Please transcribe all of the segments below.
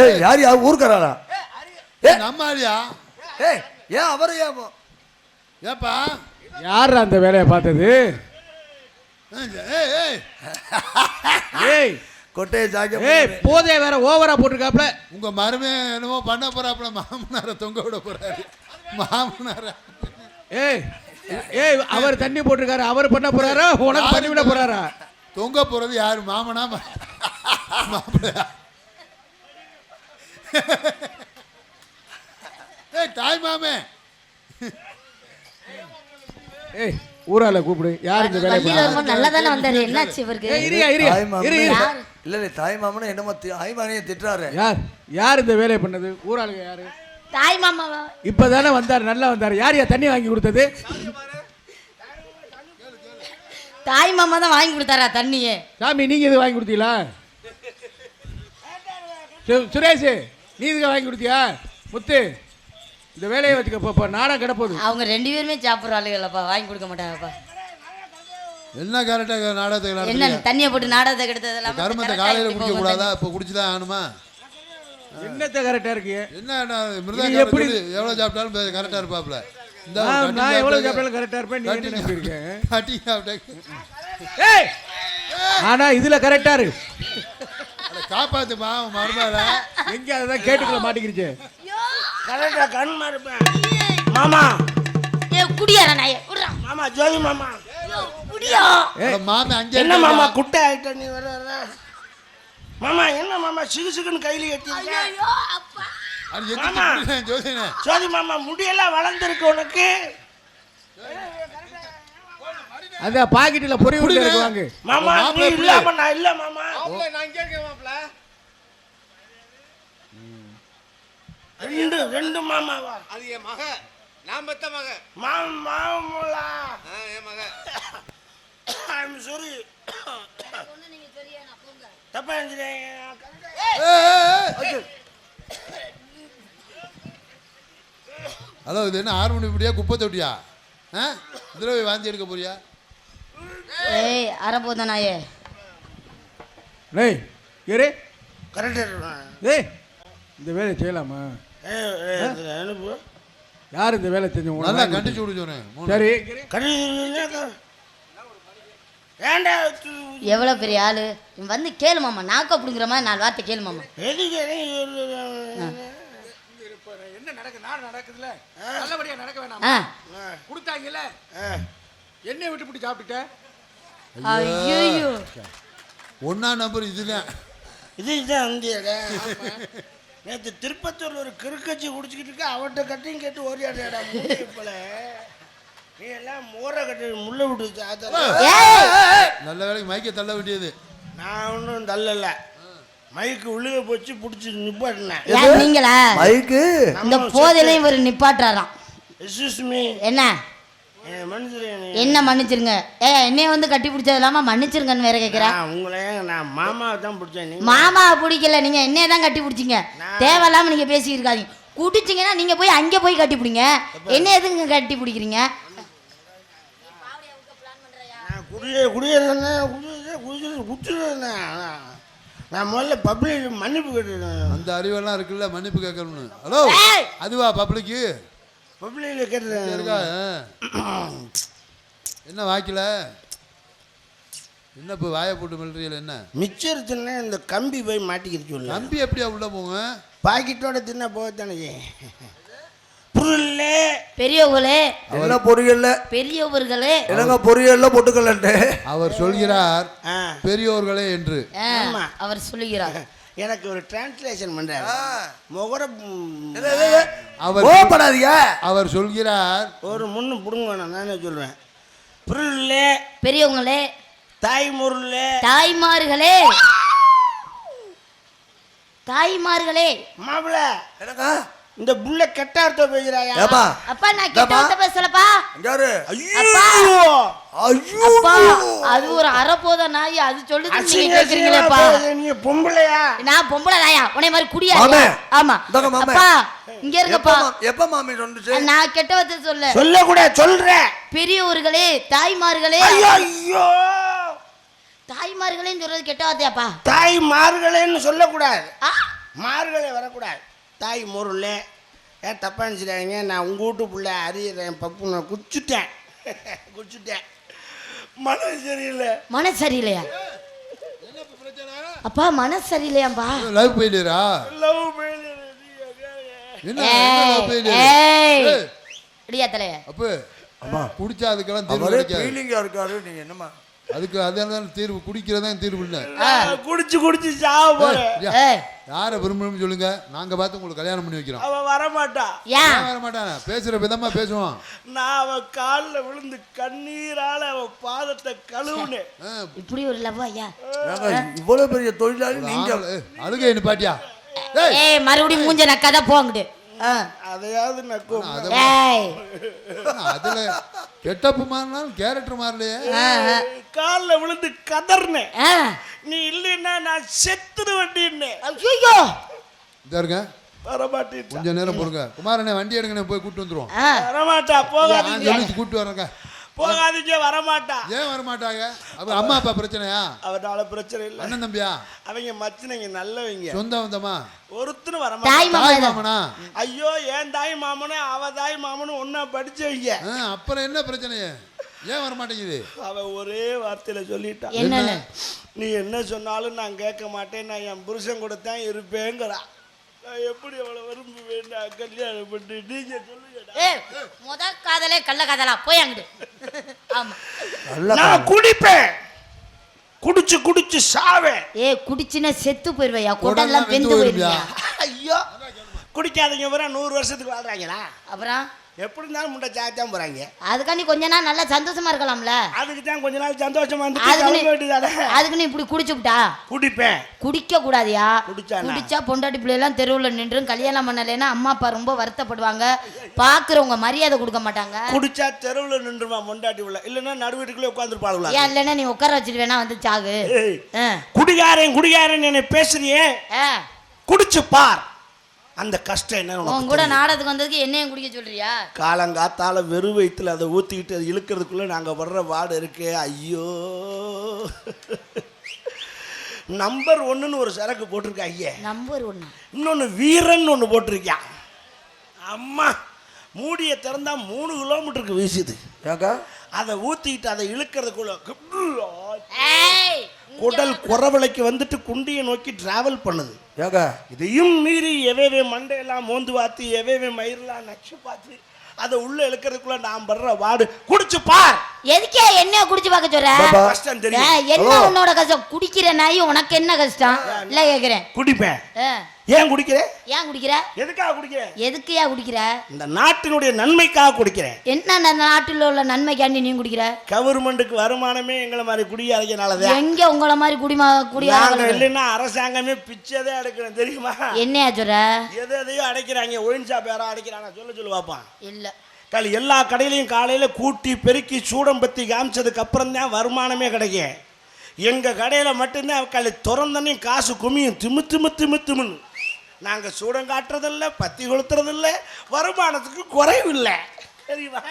ஏய் யார் யார் ஊருக்காரா ஏ நம்ம ஆளியா? ஏய் ஏன் அவரு ஏன் ஏப்பா? யார் அந்த வேலையை பார்த்தது? ஏய் ஏய் ஏய். கொட்டையை ஜாக்க ஏய் போதே வேற ஓவரா போட்டிருக்காப்ல உங்க மருமே என்னமோ பண்ண போறாப்புல மாமனாரை தொங்க விட போறாரு. மாமனார. ஏய் ஏய் அவர் தண்ணி போட்டிருக்காரு. அவர் பண்ண போறாரா? உனக்கு பண்ணி விட போறாரா? தொங்க போறது யாரு? மாமனா மாப்பிள்ளையா ஏய் தாய் மாமே. ஏய் ஊரால கூப்பிடு. யார் இந்த வேலையை நல்லா தானே வந்தாரு? என்னாச்சு இவருக்கு? ஏய் இரியா இரியா தாய் இரு? இல்ல இல்ல தாய் மாமனே என்னமோ தி- ஆய்மானியை திட்டுறாரு. யார்? யார் இந்த வேலையை பண்ணது? ஊராளுங்க யாரு? தாய் மாமாவா? இப்பதானே வந்தார் நல்லா வந்தார். யார் யார் தண்ணி வாங்கி கொடுத்தது? தாய் மாமா தான் வாங்கி கொடுத்தாரா தண்ணியே? சாமி நீங்க இது வாங்கி கொடுத்தீங்களா? சுரேஷ் நீ இதுக்கு வாங்கி கொடுத்தியா? முத்து இந்த வேலையை வச்சுக்க இப்போ நாடகம் கிடப்போகுது. அவங்க ரெண்டு பேருமே சாப்பிட்ற ஆளுகளப்பா வாங்கி கொடுக்க மாட்டாங்கப்பா. என்ன கரெக்டாக நாடகத்துக்கு என்ன நடத்துறீங்க? தண்ணியை போட்டு நாடகத்தை கெடுத்ததெல்லாம் கருமத்தை காலையில குடிக்க கூடாதா இப்போ குடிச்சுதான் ஆகணுமா? என்னத்த கரெக்டா இருக்கு? என்ன நான் இது மிருதா எப்படி- எப்படி எவ்வளவு சாப்பிட்டாலும் கரெக்டா இருப்பாப்ல இந்த நான் நான் எவ்வளவு சாப்பிட்டாலும் கரெக்டா இருப்பேன் நீ என்ன நினைப்பிருக்கேன் கட்டி சாப்பிட்டேன் ஏய்! ஆனா இதுல கரெக்டா இருக்கு. காப்பாத்துமா மருமால எங்க அதான் கேட்டுக்குள்ள மாட்டிக்கிருச்சு? கரெக்டா கண் இருப்பேன் மாமா. ஏ குடியாரா நாயே? குடுறா மாமா ஜோதி மாமா. குடியா? அங்கே என்ன? மாமா குட்டை ஆயிட்ட நீ வர வர? மாமா என்ன மாமா சிகு சிகுன்னு கையில மாமா. ஜோதினே ஜோதி மாமா முடியெல்லாம் வளர்ந்துருக்கு உனக்கு. அந்த பாக்கெட்ல பொறி உருண்டை இருக்கு வாங்க மாமா நீ? இல்லாம நான் இல்ல மாமா. ரெண்டு ரெண்டு மாமாவா? அது என் மக. நான் பெத்த மக. மாமா மாமுலா. என் மக. ஐம் சாரி தப்பா ஏய். ஹலோ இது என்ன ஆறு மணி இப்படியா குப்பை தொட்டியா? ஆ? இதில் வாந்தி எடுக்க போறியா? ஏய் அறப்போத நாயே. டேய் ஏறு. கரெக்டா ஏய் இந்த வேலையை செய்யலாமா? அனுப்பு. யார் இந்த வேலை செஞ்சவங்க நல்லா கண்டிச்சு விடு சொன்னேன் மூணு. சரி. எவ்வளோ பெரிய ஆளு? நீ வந்து கேளு மாமா. நாக்க அப்படிங்கிற மாதிரி நாலு வார்த்தை கேளு மாமா. எதுக்கு என்ன நடக்கு? நாடு நடக்குதுல நல்லபடியா நடக்க வேணாம்? ஆ. கொடுத்தாங்கல்ல. எண்ணெய் விட்டு பிடி சாப்பிட்டுட்ட? ஐயோ. ஒன்னா ஒண்ணா நம்பர் இதுதான் இது இதுதான் வந்தியடா நேற்று திருப்பத்தூர்ல ஒரு கிறுக்கச்சி குடிச்சிக்கிட்டு இருக்க. அவட்ட கட்டையும் கேட்டு ஓரியாடா போல நீ எல்லாம் மோர கட்டி முள்ள விட்டு சாத்தல ஏய் நல்ல வேலைக்கு மைக்க தள்ள வேண்டியது. நான் ஒன்றும் தள்ளல. மைக்கு உள்ளுக போச்சு பிடிச்சி நிப்பாட்டினேன். நீங்களா? மைக்கு இந்த போதையிலையும் இவர் நிப்பாட்டுறாராம். என்ன? என்ன மன்னிச்சிருங்க? ஏ என்னைய வந்து கட்டி பிடிச்சது இல்லாம மன்னிச்சிருங்கன்னு வேற கேக்குறேன் உங்களை நான் மாமாவை தான் பிடிச்சேன் நீங்க. மாமா பிடிக்கல நீங்க என்னைய தான் கட்டி பிடிச்சிங்க. தேவையில்லாம நீங்க பேசி இருக்காதீங்க. குடிச்சிங்கன்னா நீங்க போய் அங்கே போய் கட்டி பிடிங்க. என்ன எதுங்க கட்டி பிடிக்கிறீங்க? நான் முதல்ல பப்ளிக் மன்னிப்பு கேட்டுருந்தேன் அந்த அறிவெல்லாம் இருக்குல்ல மன்னிப்பு கேட்கணும்னு. ஹலோ! அதுவா பப்ளிக்கு பப்ளிக்கில் கேட்டுருந்தேன் இருக்கா. என்ன வாய்க்கல? என்ன இப்போ வாயை போட்டு மில்றீல என்ன? மிச்சர் தின்ன இந்த கம்பி போய் மாட்டிக்கிட்டு சொல்ல தம்பி எப்படியா உள்ள போங்க பாக்கெட்டோட தின்ன போகத்தானே? புரியல பெரியவர்களே என்ன பொரியல்ல பெரியவர்களே. என்னங்க பொரியல்ல பொட்டுக்கலன்ட்டு? அவர் சொல்கிறார் ஆ. பெரியோர்களே என்று. அவர் சொல்லுகிறார். எனக்கு ஒரு டிரான்ஸ்லேஷன் பண்றாரு. முகர அவர் கோபப்படாதீங்க அவர் சொல்கிறார். ஒரு முன்னு புடுங்க நான் சொல்றேன். புரியல பெரியவங்களே தாய் முருள் தாய்மார்களே. தாய்மார்களே என்னங்க இந்த புள்ள கெட்ட அர்த்தம் பேசுறாயா? ஏப்பா. அப்பா நான் கெட்ட வார்த்தை பேசலப்பா. யாரு அப்பா. ஐயோ! அப்பா அது ஒரு அறப்போத நாய். அது சொல்லுது நீங்க கேக்குறீங்களேப்பா. நீங்க பொம்பளையா? நான் பொம்பளை நாயா? உன்னை மாதிரி குடியா. ஆமா. அப்பா இங்க மா- எப்ப மாமி சொன்னுச்சு நான் கெட்ட வார்த்தை சொல்ல. சொல்ல கூட சொல்ற. பெரியவர்களே தாய்மார்களே. ஐயோ ஐயோ! தாய்மார்களேன்னு சொல்றது கெட்ட வார்த்தையாப்பா தாய் மார்களேன்னு சொல்லக்கூடாது. ஆ, மார்கழி வரக்கூடாது. தாய் முருள். ஏன் தப்பா நினச்சிடாதீங்க? நான் உங்கள் வீட்டு பிள்ளை அறியிறேன் பப்பு நான் குச்சிட்டேன். குச்சிட்டேன். மனசு சரியில்லை. மனசு சரியில்லையா? அப்பா மனசு சரியில்லையாம்பா? லவ் போயிடுறா லவ் ஏய். இடியா தலைய. அப்ப அம்மா குடிச்சா அதுக்கெல்லாம் கிடைக்காது. ஃபீலிங்கா இருக்காரு. நீங்க என்னம்மா? அதுக்கு அதான் தீர்வு குடிக்கிறதான் தீர்வு இல்லை. குடிச்சு குடிச்சு சாவ போறேன் யாரை விரும்பணும்னு சொல்லுங்க? நாங்க பார்த்து உங்களுக்கு கல்யாணம் பண்ணி வைக்கிறோம். அவன் வரமாட்டா. ஏன் ஏன் வர மாட்டானே பேசுற விதமா பேசுவான். நான் அவன் காலில் விழுந்து கண்ணீரால அவன் பாதத்தை கழுவுனேன் ஆ, இப்படி ஒரு லவ் ஐயா இவ்வளவு பெரிய தொழிலாளி நீங்க. அழுகை நிப்பாட்டியா? ஏய். ஏய் மறுபடியும் மூஞ்ச நக்காத போங்கிட்டு. அதையாவது நக்கும் அதுல கெட்டப்பு மாறினாலும் கேரக்டர் மாறலையே. காலில் விழுந்து கதர்னேன். நீ இல்லைன்னா நான் செத்துரு வண்டின்னேன் ஐயோ இருங்க வரமாட்டேன் கொஞ்ச நேரம் பொறுங்க. குமாரண்ணே வண்டி எடுங்க போய் கூட்டு வந்துருவோம். வரமாட்டா போகாதீங்க. கூட்டு வரேங்க. போகாதீங்க வரமாட்டா. ஏன் வர மாட்டாங்க அப்ப அம்மா அப்பா பிரச்சனையா? அவனால பிரச்சனை இல்லை. அண்ணன் தம்பியா? அவங்க மச்சினங்க நல்லவங்க. சொந்த வந்தமா? ஒருத்தரும் வரமாட்டாங்க மாமா தாய். மாமனா? ஐயோ என் தாய் மாமனும் அவ தாய் மாமனும் ஒன்னா படிச்சவங்க. அப்புறம் என்ன பிரச்சனை? ஏன் வர மாட்டேங்குது அவ ஒரே வார்த்தையில சொல்லிட்டான் என்னன்னு? நீ என்ன சொன்னாலும் நான் கேட்க மாட்டேன் நான் என் புருஷன் கூட தான் இருப்பேங்கிறா. நான் எப்படி அவளை விரும்புவேன்? நான் கல்யாணம் பண்ணி நீங்க சொல்லுங்கடா. ஏய் முத காதலே கள்ள காதலா போய் அங்கிட்டு நான் குடிப்பேன். குடிச்சு குடிச்சு சாவேன். ஏய் குடிச்சுன்னா செத்து போயிருவையா? குடல்லாம் வெந்து போயிருவியா? ஐயோ குடிக்காதீங்க வர நூறு வருஷத்துக்கு வாழ்றாங்களா? அப்புறம்? எப்படி இருந்தாலும் முண்டை சாத்தான் போறாங்க. அதுக்காண்டி கொஞ்ச நாள் நல்லா சந்தோஷமா இருக்கலாம்ல? அதுக்கு தான் கொஞ்ச நாள் சந்தோஷமா இருந்து நீ- அதுக்கு நீ இப்படி குடிச்சுவிட்டா குடிப்பேன். குடிக்க கூடாதியா? குடிச்சா பொண்டாட்டி பிள்ளைலாம் தெருவில் நின்றும் கல்யாணம் பண்ணலைன்னா அம்மா அப்பா ரொம்ப வருத்தப்படுவாங்க. பாக்குறவங்க மரியாதை கொடுக்க மாட்டாங்க. குடிச்சா தெருவில் நின்றுமா முண்டாட்டி உள்ள இல்லைன்னா நடு வீட்டுக்குள்ளே உட்காந்துருப்பாளுங்களா ஏன் இல்லைன்னா நீ உட்கார வச்சுட்டு வேணா வந்து சாகு. குடிகாரன் குடிகாரன் என்ன பேசுறியே. குடிச்சு பார். அந்த கஷ்டம் என்ன உன் உனக்கு கூட. நாடகத்துக்கு வந்ததுக்கு என்னையும் குடிக்க சொல்றியா? காலங்காத்தால வெறும் வயிற்றுல அதை ஊற்றிக்கிட்டு அது இழுக்கிறதுக்குள்ள நாங்கள் வர்ற வார்டு இருக்கு. ஐயோ. நம்பர் ஒன்றுன்னு ஒரு சரக்கு போட்டிருக்கா ஐயா. நம்பர் ஒண்ணு? இன்னொன்று வீரன் ஒன்று போட்டிருக்கான் அம்மா மூடியை திறந்தா மூணு கிலோமீட்டருக்கு வீசுது. அதை ஊற்றிக்கிட்டு அதை இழுக்கிறதுக்குள்ள ஏய் குடல் குறவளைக்கு வந்துட்டு குண்டியை நோக்கி டிராவல் பண்ணுது. ஏங்க? இதையும் மீறி எவேவே மண்டையெல்லாம் மோந்து பார்த்து எவேவே மயிரெல்லாம் நச்சு பார்த்து அதை உள்ள இழுக்கிறதுக்குள்ள நான் படுற வாடு. குடிச்சு பார்! எதுக்கே என்ன குடிச்சு பார்க்க சொல்ற. கஷ்டம் தெரியும். என்ன உன்னோட கஷ்டம்? குடிக்கிற நாய் உனக்கு என்ன கஷ்டம்? இல்ல கேக்குறேன். குடிப்பேன். ஏன் குடிக்கிறேன் ஏன் குடிக்கிற? எதுக்காக குடிக்கிறேன் எதுக்குயா குடிக்கிற? இந்த நாட்டினுடைய நன்மைக்காக குடிக்கிறேன். என்ன அந்த நாட்டில் உள்ள நன்மைக்காண்டி நீ குடிக்கிற? கவர்மெண்ட்டுக்கு வருமானமே எங்களை மாதிரி குடியாதனாலதான் எங்க உங்கள மாதிரி குடிமா குடியாத இல்லைன்னா அரசாங்கமே பிச்சதே அடைக்கிறேன் தெரியுமா? என்னையா சொல்ற? எது எதையோ அடைக்கிறாங்க ஒயின் ஷாப் யாரோ அடைக்கிறாங்க சொல்ல சொல்லு பார்ப்பான் இல்ல. கால் எல்லா கடையிலையும் காலையில் கூட்டி பெருக்கி சூடம்பத்தி காமிச்சதுக்கு அப்புறம் தான் வருமானமே கிடைக்கும். எங்கள் கடையில் மட்டும்தான் காலை திறந்தனே காசு குமியும் திமு திமு திமு திமுன்னு. நாங்கள் சூடம் காட்டுறதில்ல பத்தி கொளுத்துறதில்ல வருமானத்துக்கு குறைவு இல்லை தெரியுமா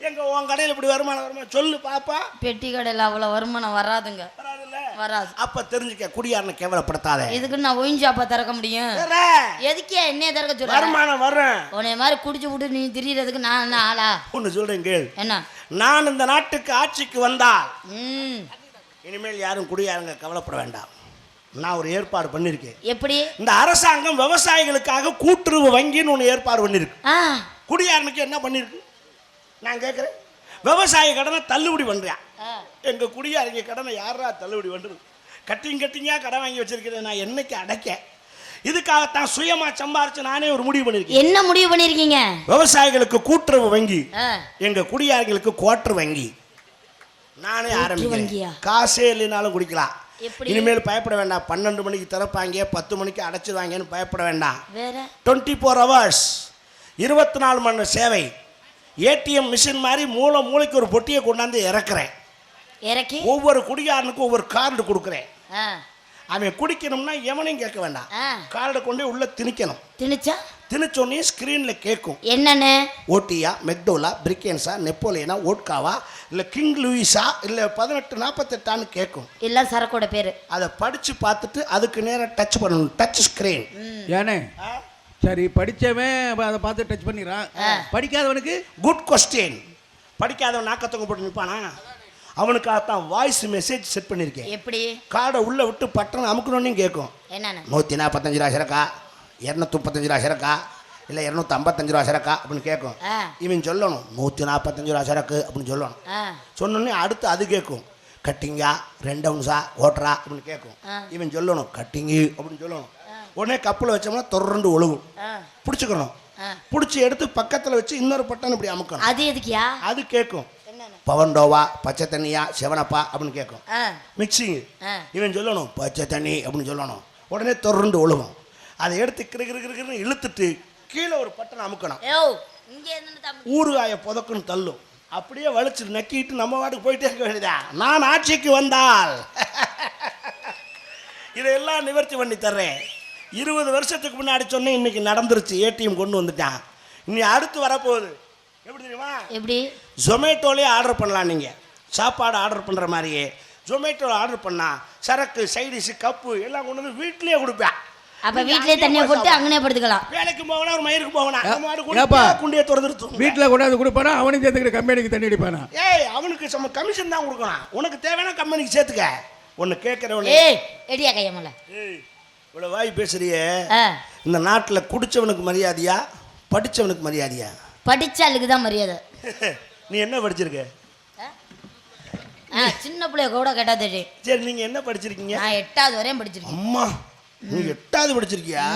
எங்கள் உன் கடையில் இப்படி வருமானம் வருமா? சொல்லு பாப்பா. பெட்டி கடையில் அவ்வளவு வருமானம் வராதுங்க. வராது. அப்போ தெரிஞ்சுக்க குடியாரனை கேவலப்படுத்தாத. இதுக்கு நான் ஒயின் ஷாப்பா திறக்க முடியும்? எதுக்கே என்னைய திறக்க சொல்ற? வருமானம் வர்றேன். உன்னைய மாதிரி குடிச்சு விட்டு நீ திரியறதுக்கு நான் என்ன ஆளா? ஒன்று சொல்கிறேன் கேள். என்ன? நான் இந்த நாட்டுக்கு ஆட்சிக்கு வந்தால் ம். இனிமேல் யாரும் குடியாருங்க கவலைப்பட வேண்டாம். நான் ஒரு ஏற்பாடு பண்ணியிருக்கேன் எப்படி? இந்த அரசாங்கம் விவசாயிகளுக்காக கூட்டுறவு வங்கின்னு ஒன்று ஏற்பாடு பண்ணியிருக்கு குடியாரனுக்கு என்ன பண்ணியிருக்கு நான் கேட்குறேன் விவசாய கடனை தள்ளுபடி பண்ணுறேன். எங்கள் குடியாரங்க கடனை யாரா தள்ளுபடி பண்ணுறது கட்டிங் கட்டிங்காக கடன் வாங்கி வச்சிருக்கிறேன். நான் என்னைக்கு அடைக்க? இதுக்காகத்தான் சுயமாக சம்பாரிச்சு நானே ஒரு முடிவு பண்ணியிருக்கேன் என்ன முடிவு பண்ணிருக்கீங்க? விவசாயிகளுக்கு கூட்டுறவு வங்கி எங்க குடியாரங்களுக்கு குவார்டர் வங்கி. நானே ஆரம்பிக்கிறேன்? காசே இல்லைனாலும் குடிக்கலாம்? இனிமேல் பயப்பட வேண்டாம். பன்னெண்டு மணிக்கு திறப்பாங்க பத்து மணிக்கு அடைச்சிருவாங்கன்னு பயப்பட வேண்டாம். டுவெண்ட்டி ஃபோர் ஹவர்ஸ் இருபத்தி நாலு மணி சேவை. ஏடிஎம் மிஷின் மாதிரி மூளை மூளைக்கு ஒரு பொட்டியை கொண்டாந்து இறக்குறேன். இறக்கி? ஒவ்வொரு குடியாரனுக்கும் ஒவ்வொரு கார்டு கொடுக்குறேன். அவன் குடிக்கணும்னா எவனையும் கேட்க வேண்டாம். கார்டை கொண்டு உள்ள திணிக்கணும். திணிச்சா? திணிச்சோடனே ஸ்க்ரீனில் கேட்கும். என்னன்னு? ஓட்டியா மெக்டோலா பிரிக்கேன்ஸா நெப்போலியனா ஓட்காவா இல்லை கிங் லூயிஸா இல்லை பதினெட்டு நாற்பத்தெட்டான்னு கேட்கும். எல்லாம் சரக்கோட பேரு. அதை படித்து பார்த்துட்டு அதுக்கு நேராக டச் பண்ணணும். டச் ஸ்க்ரீன் ஏனே? சரி அப்ப அதை பார்த்து டச் பண்ணிடுறான். படிக்காதவனுக்கு? குட் கொஸ்டின் படிக்காதவன் நாக்கத்தவங்க போட்டு நிற்பானா அவனுக்காகத்தான் வாய்ஸ் மெசேஜ் செட் பண்ணியிருக்கேன் எப்படி? கார்டை உள்ளே விட்டு பட்டன் அமுக்கணும்னு கேட்கும். என்னன்னு? நூற்றி நாற்பத்தஞ்சு ரூபா சிறக்கா இரநூத்தி முப்பத்தஞ்சு ரூபா சிறக்கா இல்லை இரநூத்தி ஐம்பத்தஞ்சு ரூபா சிறக்கா அப்படின்னு கேட்கும். இவன் சொல்லணும் நூற்றி நாற்பத்தஞ்சு ரூபா சரக்கு அப்படின்னு சொல்லணும். ஆ. சொன்னோடனே அடுத்து அது கேட்கும். கட்டிங்கா ரெண்டு அவுன்ஸா ஓட்டுறா அப்படின்னு கேட்கும். இவன் சொல்லணும் கட்டிங்கு அப்படின்னு சொல்லணும். உடனே கப்பில் வச்சோம்னா தொடர்ந்து ஒழுகும். பிடிச்சிக்கணும். பிடிச்சி எடுத்து பக்கத்தில் வச்சு இன்னொரு பட்டன் இப்படி அமுக்கணும். அது எதுக்கியா? அது கேட்கும். என்னன்னு பவன்டோவா பச்சை தண்ணியா சிவனப்பா அப்படின்னு கேட்கும். மிக்சிங். இவன் சொல்லணும் பச்சை தண்ணி அப்படின்னு சொல்லணும். உடனே தொடர்ந்து ஒழுகும் அதை எடுத்து கிரு கிரு கிருன்னு இழுத்துட்டு கீழே ஒரு பட்டன் அமுக்கணும். ஊறுகாய புதக்குன்னு தள்ளும். அப்படியே வலிச்சு நக்கிட்டு நம்ம வாட்டுக்கு போயிட்டே இருக்க வேண்டியதா நான் ஆட்சிக்கு வந்தால் இதையெல்லாம் நிவர்த்தி பண்ணி தர்றேன். இருபது வருஷத்துக்கு முன்னாடி சொன்னேன் இன்னைக்கு நடந்துருச்சு. ஏடிஎம் கொண்டு வந்துட்டான். இனி அடுத்து வரப்போகுது. எப்படி தெரியுமா? எப்படி? ஜொமேட்டோலேயே ஆர்டர் பண்ணலாம் நீங்கள் சாப்பாடு ஆர்டர் பண்ணுற மாதிரியே. ஜொமேட்டோவில் ஆர்டர் பண்ணா சரக்கு சைடிஷு கப்பு எல்லாம் கொண்டு வந்து வீட்லேயே கொடுப்பேன். அப்ப வீட்லயே தண்ணியை போட்டு அங்கனே படுத்துக்கலாம். வேலைக்கு போகணும் ஒரு மயிருக்கு போகணும். நம்ம ஏப்பா. குடிப்பா, குண்டியை திறந்துருத்து வீட்டில் கொண்டாந்து கொடுப்பானா அவனையும் சேர்த்துக்கிட்டு கம்பெனிக்கு தண்ணி அடிப்பானா? ஏய் அவனுக்கு நம்ம கமிஷன் தான் கொடுக்கணும். உனக்கு தேவையான கம்பெனிக்கு சேர்த்துக்க. ஒன்று கேட்குறவனே. ஏய் எடியா கையமல ஏய் வாய் பேசுறியே. இந்த நாட்டில் குடிச்சவனுக்கு மரியாதையா படிச்சவனுக்கு மரியாதையா? படிச்சாளுக்கு தான் மரியாதை. நீ என்ன படிச்சிருக்க? சின்ன பிள்ளைய கூட கேட்டா தெரியும். சரி நீங்கள் என்ன படிச்சிருக்கீங்க? நான் எட்டாவது வரையும் படிச்சிருக்கேன். அம்மா நீ எட்டாவது படிச்சிருக்கியா?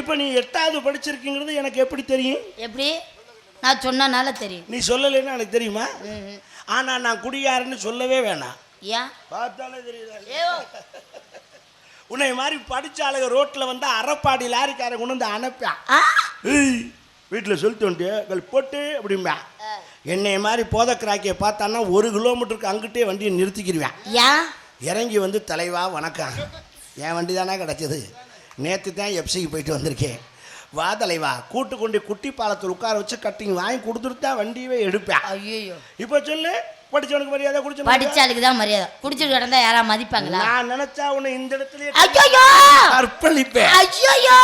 இப்போ நீ எட்டாவது படிச்சிருக்கீங்கிறது எனக்கு எப்படி தெரியும்? எப்படி? நான் சொன்னனால தெரியும். நீ சொல்லலைன்னா எனக்கு தெரியுமா? ம். ஆனால் நான் குடியாருன்னு சொல்லவே வேணாம். ஏன் பார்த்தாலே தெரியுதா? உன்னை மாதிரி படிச்ச ஆளுங்க ரோட்டில் வந்து அறப்பாடி லாரிக்காரன் கொண்டு வந்து அனுப்பான் வீட்டில் சொல்லிட்டு வந்துட்டு போட்டு அப்படிம்பா. என்னை மாதிரி போதக்கிராக்கியை பார்த்தான்னா ஒரு கிலோமீட்டருக்கு அங்கிட்டே வண்டியை நிறுத்திக்கிடுவேன் ஏன் இறங்கி வந்து தலைவா வணக்கம். என் வண்டி தானே கிடச்சிது. நேற்று தான் எஃப்சிக்கு போயிட்டு வந்திருக்கேன். வா தலைவா கூட்டு கொண்டு குட்டி பாலத்தில் உட்கார வச்சு கட்டிங் வாங்கி கொடுத்துட்டு தான் வண்டியவே எடுப்பேன். ஐயோ இப்போ சொல்லு படிச்சவனுக்கு மரியாதை குடிச்சவனுக்கு படிச்சாளுக்கு தான் மரியாதை. குடிச்சிட்டு கிடந்தா யாரா மதிப்பாங்களா? நான் நினைச்சா உன்னை இந்த இடத்துலயே ஐயோ அர்ப்பணிப்பேன். ஐயோ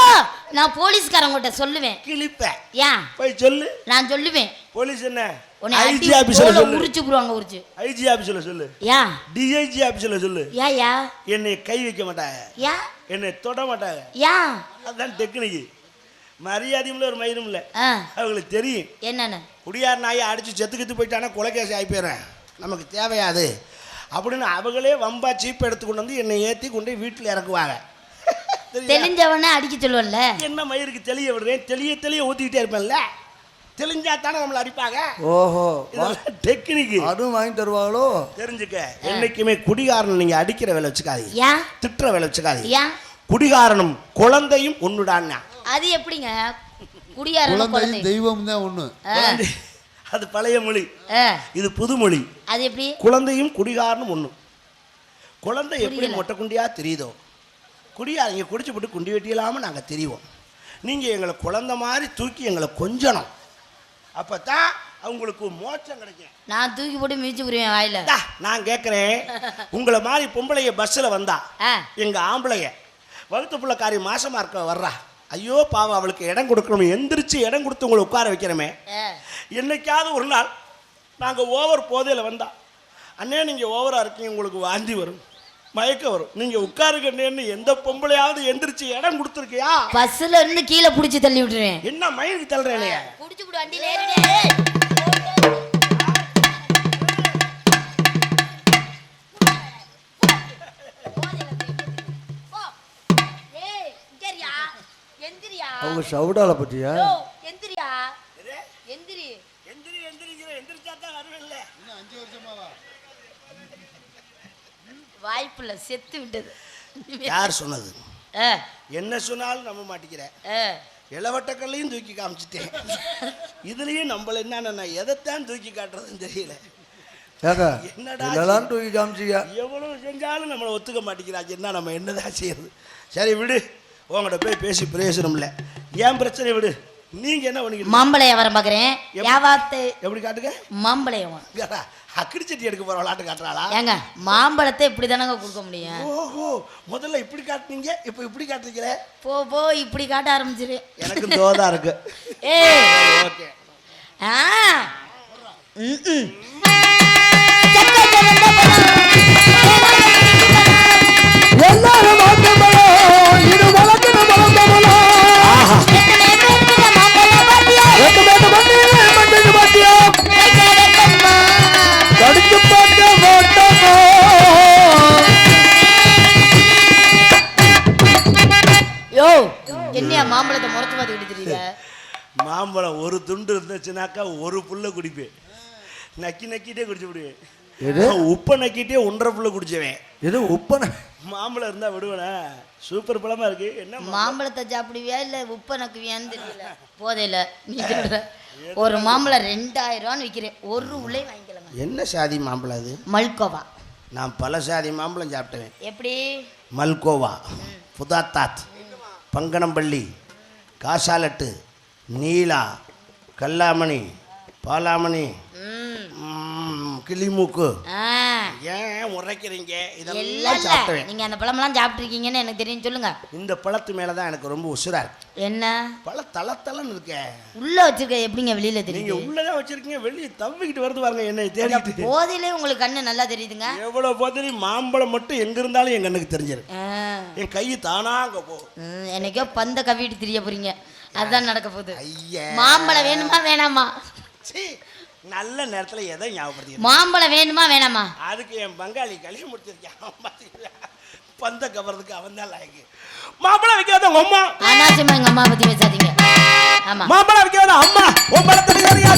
நான் போலீஸ்காரங்கிட்ட சொல்லுவேன். கிழிப்பேன் ஏன் போய் சொல்லு. நான் சொல்லுவேன். போலீஸ் என்ன? ஐஜி ஆபீஸ்ல சொல்லு. உரிச்சு. புடுவாங்க உரிச்சு ஐஜி ஆபீஸ்ல சொல்லு ஏன் டிஐஜி ஆபீஸ்ல சொல்லு. ஏன் யா? என்னை கை வைக்க மாட்டாங்க. ஏன் என்னை தொட மாட்டாங்க. ஏன் அதுதான் டெக்னிக்கு. மரியாதையும் இல்லை ஒரு மயிரும் இல்லை அவங்களுக்கு தெரியும். என்னன்னு? குடியார் நாயை அடித்து செத்து கித்து போயிட்டானா கொலைகேசி ஆகி போயிடுறேன் நமக்கு தேவையாது. அப்படின்னு அவங்களே வம்பா சீப் எடுத்து கொண்டு வந்து என்னை ஏற்றி கொண்டு வீட்டில் இறக்குவாங்க? தெளிஞ்சவனே அடிக்க சொல்லுவல்ல? என்ன மயிருக்கு தெளிய விடுறேன் தெளிய தெளிய ஊற்றிக்கிட்டே இருப்பேன்ல. தெளிஞ்சா தானே நம்மளை அடிப்பாங்க? ஓஹோ. டெக்னிக்கு அதுவும் வாங்கி தருவாங்களோ? தெரிஞ்சுக்க. என்னைக்குமே குடிகாரனை நீங்க அடிக்கிற வேலை வச்சுக்காதீங்க. ஏன்? திட்டுற வேலை வச்சுக்காதீங்க. ஏன்? குடிகாரனும் குழந்தையும் ஒண்ணுடான்னா. அது எப்படிங்க? குழந்தையும். குழந்தை தெய்வம் தான் குழந்தை அது பழைய மொழி. இது புது மொழி அது எப்படி? குழந்தையும் குடிகாரனும் ஒண்ணு. குழந்தை எப்படி. மொட்டை குண்டியா தெரியுதோ? குடியா இங்கே குடிச்சு போட்டு குண்டி வெட்டியலாமல் நாங்கள் தெரிவோம். நீங்கள் எங்களை குழந்தை மாதிரி தூக்கி எங்களை கொஞ்சணும். அப்போ தான் அவங்களுக்கு மோட்சம் கிடைக்கும். நான் தூக்கி போட்டு மிதிச்சு புரிவேன் வாயில. நான் கேட்குறேன் உங்களை மாதிரி பொம்பளைய பஸ்ஸில் வந்தா எங்கள் ஆம்பளைய வகுத்து பிள்ளைக்காரி மாசமா இருக்க வர்றா. ஐயோ பாவம் அவளுக்கு இடம் கொடுக்கணும். எந்திரிச்சு இடம் கொடுத்து உங்களை உட்கார வைக்கிறோமே. என்னைக்காவது ஒரு நாள் நாங்கள் ஓவர் போதையில் வந்தா அண்ணே நீங்கள் ஓவராக இருக்கீங்க உங்களுக்கு வாந்தி வரும். மயக்கம் வரும். நீங்கள் உட்காருங்கண்ணேன்னு எந்த பொம்பளையாவது எந்திரிச்சு இடம் கொடுத்துருக்கியா? பஸ்ல இருந்து கீழே புடிச்சு தள்ளி விட்டுருவேன் என்ன மயிலுக்கு தள்ளுறேனே புடிச்சு விடு வண்டியில ஏறிடே எந்திரியா? அவங்க சவுடால பற்றியா? வாய்ப்புல செத்து விட்டது. யார் சொன்னது? என்ன சொன்னாலும் நம்ப மாட்டேங்கிற. இளவட்டக்கல்லையும் தூக்கி காமிச்சிட்டேன். இதுலேயும் நம்மள என்னன்னா எதைத்தான் தூக்கி காட்டுறதுன்னு தெரியல. ஏங்க என்னடா இதெல்லாம் தூக்கி காமிச்சிங்க எவ்வளவு செஞ்சாலும் நம்மளை ஒத்துக்க மாட்டேங்கிறாங்க என்ன நம்ம என்னதான் செய்யறது? சரி விடு. உங்கள்கிட்ட போய் பேசி பிரயோஜனம்ல ஏன் பிரச்சனை விடு? நீங்க என்ன பண்ணிக்கிறீங்க மாம்பழ வியாபாரம் பார்க்குறேன். வியாபாரத்தை எப்படி காட்டுங்க மாம்பழ வியாபாரம் இங்கடா, அக்கடி சட்டி எடுக்க போற விளாட்டு காட்டுறாளா? ஏங்க மாம்பழத்தை இப்படி தானங்க கொடுக்க முடியும்? ஓஹோ முதல்ல இப்படி காட்டுனீங்க இப்போ இப்படி காட்டுறீங்களே? போ போ இப்படி காட்ட ஆரம்பிச்சிரு. எனக்கு தோதா இருக்கு. ஏ ஓகே. ஆ. பழம். எல்லாரும் யோ என்னையா மாம்பழத்தை முறைச்சு பார்த்து குடிக்கிறீங்க மாம்பழம் ஒரு துண்டு இருந்துச்சுனாக்கா ஒரு புல்ல குடிப்பேன். நக்கி நக்கிட்டே குடிச்சு எது? விடுவேன் உப்பை நக்கிட்டே ஒன்றரை புல்ல குடிச்சவேன். இது உப்பனை மாம்பழம் இருந்தா விடுவேனா? சூப்பர் பழமா இருக்கு. என்ன மா- மாம்பழத்தை சாப்பிடுவியா இல்ல உப்பை நக்குவியான்னு தெரியல. போதையில நீ சொல்ற. ஒரு மாம்பழம் ரெண்டாயிரம் ரூபான்னு விற்கிறேன் ஒரு உள்ளே வாங்கிக்கலாங்க என்ன சாதி மாம்பழம் அது? மல்கோவா. நான் பல சாதி மாம்பழம் சாப்பிட்டேன் எப்படி? மல்கோவா புதாத்தாத் பங்கனம்பள்ளி காசாலட்டு நீலா கல்லாமணி பாலாமணி கிளிமூக்கு. ஏன் உரைக்கிறீங்க? இதெல்லாம் இல்ல. சாப்பிட்டேன் நீங்க அந்த பழமெல்லாம் சாப்பிட்டுருக்கீங்கன்னு எனக்கு தெரியும் சொல்லுங்க. இந்த பழத்து மேலே தான் எனக்கு ரொம்ப உசுரா இருக்கு. என்ன? பழ தள தளன்னு இருக்கே. உள்ள வச்சிருக்க எப்படிங்க வெளியில நீங்க தெரியுது? உள்ளதான் வச்சிருக்கீங்க வெளியே தவிக்கிட்டு வருது பாருங்க என்னை தேடிட்டு போதையிலே உங்களுக்கு கண்ணு நல்லா தெரியுதுங்க. எவ்வளவு பத்திரி மாம்பழம் மட்டும் எங்க இருந்தாலும் என் கண்ணுக்கு தெரிஞ்சிரு ஆ. என் கை தானா அங்க போகும் ம், என்னைக்கோ பந்த கவிட்டு தெரிய போறீங்க. அதுதான் நடக்க போகுது. ஐயா. மாம்பழம் வேணுமா வேணாமா? சீ, நல்ல நேரத்துல எதை ஞாபகப்படுத்தி மாம்பழம் வேணுமா வேணாமா? அதுக்கு என் பங்காளி கல்யாணம் முடிச்சிருக்கேன் அவன் பாத்தீங்களா? பந்த கவர்றதுக்கு அவன் தான் லாய்க்கு. மாம்பழம் வைக்காத அம்மா. அனாவசியமா எங்க அம்மா பத்தி பேசாதீங்க. ஆமா. மாம்பழம் வைக்காத அம்மா. உன் பழத்துக்கு வரையா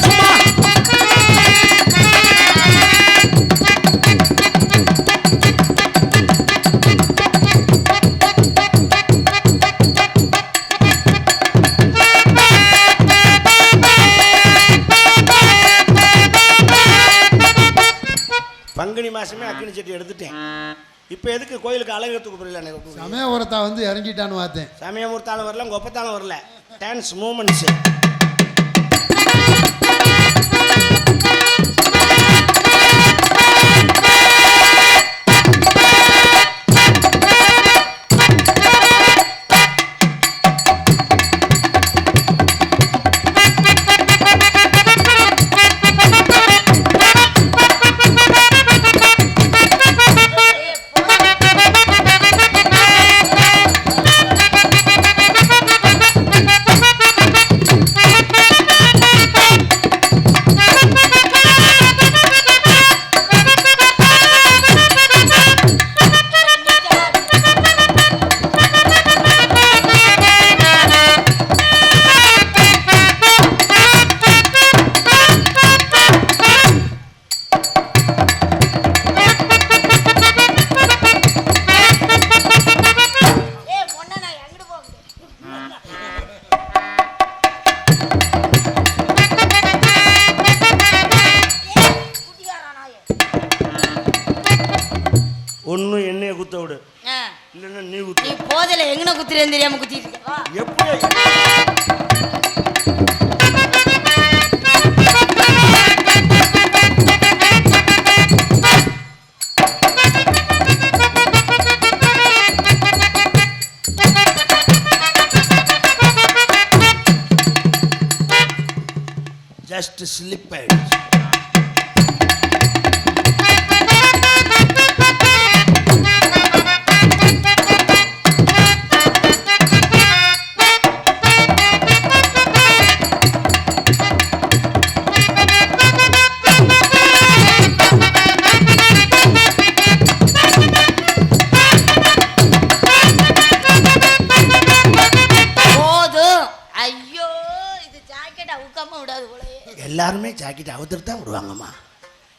இப்போ எதுக்கு கோயிலுக்கு அழகத்துக்கு புரியல எனக்கு சமயபுரத்தா வந்து இறங்கிட்டான்னு பார்த்தேன். சமயமூர்த்தாலும் வரல கொப்பத்தாலும் வரல. டான்ஸ் மூமெண்ட்ஸ் விடு. இல்லைன்னா நீ நீ குத்து போதையில எங்கன குத்துறேன்னு தெரியாம குத்திட்டு. எப்படி ஜஸ்ட் ஸ்லிப் போதும்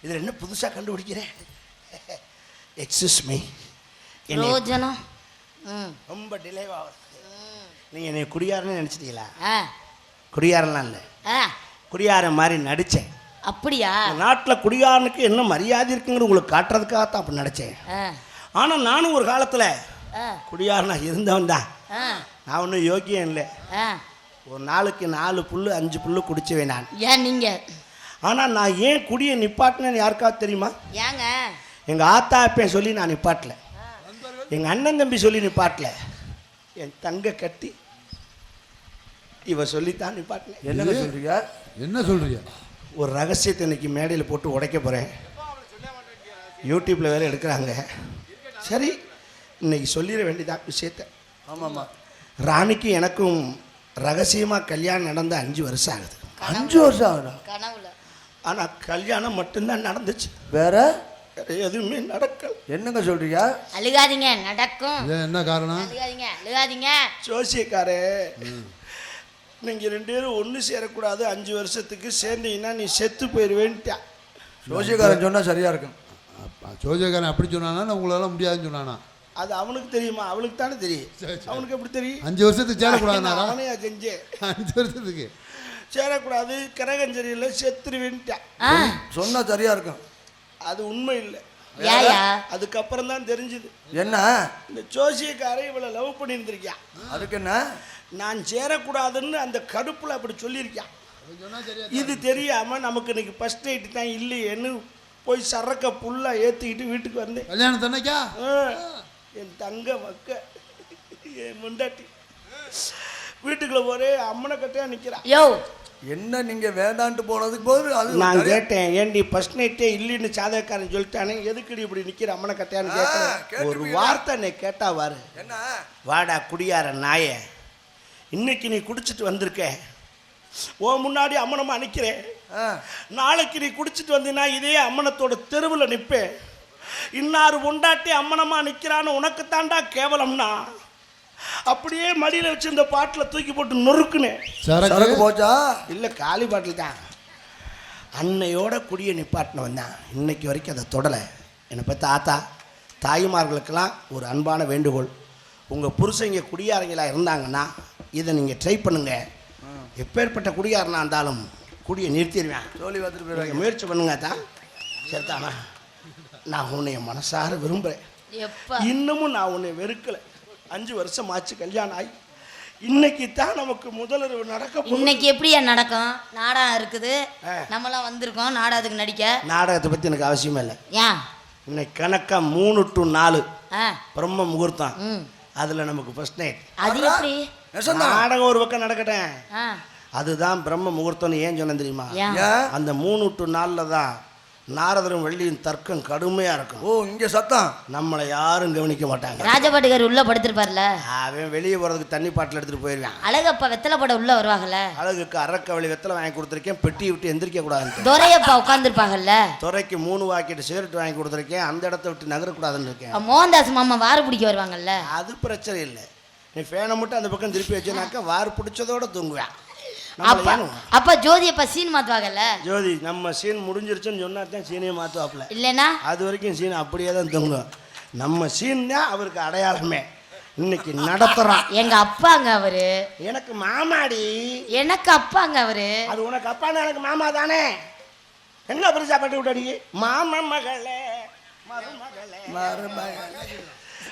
இதில் என்ன புதுசாக கண்டுபிடிக்கிறேன் எக்ஸஸ் மீ ம். ரொம்ப டிலே ஆகுது நீங்கள் என்னை குடியாரன்னு நினச்சிட்டீங்களா? ஆ. குடியாரன்லாம் இல்லை. குடியாரன் மாதிரி நடித்தேன் அப்படியா? நாட்டில் குடியாரனுக்கு என்ன மரியாதை இருக்குங்கிற உங்களுக்கு காட்டுறதுக்காக தான் அப்படி ஆ, ஆனால் நானும் ஒரு காலத்தில் குடியாரனா இருந்தவன் தான் நான் ஒன்றும் யோக்கியம் இல்லை. ஒரு நாளுக்கு நாலு புல்லு அஞ்சு புல்லு குடிச்சுவேன் நான். ஏன் நீங்க? ஆனால் நான் ஏன் குடியை நிப்பாட்டினேன்னு யாருக்காவது தெரியுமா? ஏங்க. எங்கள் ஆத்தா அப்பன் சொல்லி நான் நிப்பாட்டல. எங்கள் அண்ணன் தம்பி சொல்லி நிப்பாட்டல. என் தங்க கட்டி இவ சொல்லித்தான் நிப்பாட்டினேன். என்னங்க சொல்றீங்க? என்ன சொல்றீங்க? ஒரு ரகசியத்தை இன்னைக்கு மேடையில் போட்டு உடைக்க போகிறேன் யூடியூப்பில் வேற எடுக்கிறாங்க. சரி இன்னைக்கு சொல்லிட வேண்டியதான் விஷயத்த. ஆமாமா ராணிக்கும் எனக்கும் ரகசியமாக கல்யாணம் நடந்து அஞ்சு வருஷம் ஆகுது. அஞ்சு வருஷம் ஆகுதா? கனவுல. ஆனால் கல்யாணம் மட்டும்தான் நடந்துச்சு. வேற? வேற எதுவுமே நடக்கல. என்னங்க சொல்றீங்க? அழுகாதீங்க நடக்கும். இது என்ன காரணம்? அழுகாதீங்க அழுகாதீங்க. ஜோசியக்காரே நீங்கள் ரெண்டு பேரும் ஒன்று சேரக்கூடாது அஞ்சு வருஷத்துக்கு சேர்ந்தீங்கன்னா நீ செத்து போயிடுவேன்ட்டான் ஜோசியக்காரன் சொன்னா சரியா இருக்கும். அப்பா, ஜோதியக்காரன் அப்படி சொன்னானா இல்லை உங்களால முடியாதுன்னு சொன்னானா? அது அவனுக்கு தெரியுமா? அவளுக்கு தானே தெரியும். அவனுக்கு எப்படி தெரியும்? அஞ்சு வருஷத்துக்கு சேரக்கூடாதுனாரா? அவனே செஞ்சேன் அஞ்சு வருஷத்துக்கு. சேரக்கூடாது கிரகஞ்சரியில் செத்துருவேன்ட்டான் ஆ. சொன்னா சரியா இருக்கும். அது உண்மை இல்லை. அதுக்கப்புறம் தான் தெரிஞ்சுது. என்ன? இந்த ஜோசியக்காரன் இவளை லவ் பண்ணியிருந்திருக்கான் அதுக்கு என்ன? நான் சேரக்கூடாதுன்னு அந்த கடுப்பில் அப்படி சொல்லியிருக்கான் இது தெரியாமல் நமக்கு இன்னைக்கு ஃபஸ்ட் நைட்டு தான் இல்லையேன்னு போய் சரக்க புல்லாக ஏற்றிக்கிட்டு வீட்டுக்கு வந்தேன். கல்யாணத்தன்னைக்கா ஆ, என் தங்க மக்க என் முண்டாட்டி. வீட்டுக்குள்ள போறே அம்மனை கட்டையா நிக்கிறான் யோ என்ன நீங்க வேண்டான்ட்டு போனதுக்கு போது அது நான் கேட்டேன் ஏண்டி ஃபர்ஸ்ட் நைட்டே இல்லைன்னு சாதகக்காரன் சொல்லிட்டானே எதுக்குடி இப்படி நிக்கிற அம்மனை கட்டையான்னு கேட்டேன் ஒரு? வார்த்தை நீ கேட்டா வாரு என்ன? வாடா குடியார நாயே இன்னைக்கு நீ குடிச்சிட்டு வந்திருக்க. ஓ முன்னாடி அம்மனமா நிற்கிறேன் நாளைக்கு நீ குடிச்சிட்டு வந்தீங்கன்னா இதே அம்மனத்தோட தெருவில் நிற்பேன் இன்னார் உண்டாட்டி அம்மனமா நிற்கிறான்னு உனக்கு தாண்டா கேவலம்னா? அப்படியே மடியில் வச்சு இந்த பாட்டில் தூக்கி போட்டு நொறுக்குனேன். சரக்கு? போச்சா? இல்லை காலி பாட்டில் தான். அன்னையோட குடியை நிப்பாட்டினவன் தான் இன்னைக்கு வரைக்கும் அதை தொடலை. என்னை பற்றி ஆத்தா தாய்மார்களுக்கெல்லாம் ஒரு அன்பான வேண்டுகோள். உங்கள் புருஷங்க குடியாரங்களாக இருந்தாங்கன்னா இதை நீங்கள் ட்ரை பண்ணுங்க. எப்பேற்பட்ட குடியாரனா இருந்தாலும் குடியை நிறுத்திடுவேன். சொல்லி போயிடுவாங்க. முயற்சி பண்ணுங்க தான். சரிதானா நான் உன்னை மனசார விரும்புகிறேன் எப்ப. இன்னமும் நான் உன்னை வெறுக்கலை. அஞ்சு வருஷம் ஆச்சு கல்யாணம் ஆகி இன்னைக்கு தான் நமக்கு முதலறிவு நடக்க. இன்னைக்கு எப்படியா நடக்கும்? நாடகம் இருக்குது. நம்மளாம் வந்திருக்கோம் நாடகத்துக்கு நடிக்க. நாடகத்தை பற்றி எனக்கு அவசியமே இல்லை. ஏன் இன்னைக்கு கணக்கா மூணு டு நாலு. பிரம்ம முகூர்த்தம். அதில் நமக்கு ஃபர்ஸ்ட் நைட் அது எப்படி? நாடகம் ஒரு பக்கம் நடக்கட்டேன் அதுதான் பிரம்ம முகூர்த்தம்னு ஏன் சொன்னேன் தெரியுமா? அந்த மூணு டு நாலில் தான் நாரதரும் வெள்ளியின் தர்க்கம் கடுமையாக இருக்கும். ஓ இங்க சத்தம். நம்மளை யாரும் கவனிக்க மாட்டாங்க. ராஜபாட்டுக்கார் உள்ள படுத்திருப்பார்ல? அவன் வெளியே போகிறதுக்கு தண்ணி பாட்டில் எடுத்துகிட்டு போயிடுவான் அழகப்பா வெத்தலை பட உள்ள வருவாங்கல்ல? அழகுக்கு அரக்கவழி வெத்தலை வாங்கி கொடுத்துருக்கேன் பெட்டி விட்டு எந்திரிக்க கூடாதுன்ட்டு. துரையப்பா உட்காந்துருப்பாங்கல்ல துறைக்கு மூணு வாக்கிட்டு சிகரெட் வாங்கி கொடுத்துருக்கேன் அந்த இடத்த விட்டு நகரக்கூடாதுன்னு இருக்கேன். மோகன்தாஸ் மாமா வாறு பிடிக்க வருவாங்கல்ல? அது பிரச்சனை இல்லை. நீ ஃபேனை மட்டும் அந்த பக்கம் திருப்பி வச்சேனாக்கா வார் பிடிச்சதோட தூங்குவேன். அப்பா ஏன் அப்பா சீன் மாத்துவாங்கல்ல? ஜோதி நம்ம சீன் முடிஞ்சிருச்சுன்னு சொன்னா தான் சீனையே மாற்றுவாப்புல இல்லைன்னா? அது வரைக்கும் சீன் அப்படியே தான் தொங்கும். நம்ம சீன் தான் அவருக்கு அடையாளமே. இன்னைக்கு நடத்துறான். எங்க அப்பாங்க அவரு. எனக்கு மாமாடி. எனக்கு அப்பாங்க அவரு. அது உனக்கு அப்பான்னு எனக்கு மாமா தானே? என்ன பெருசா பட்டு விட்டாடி மாமா மகளே மருமகளே.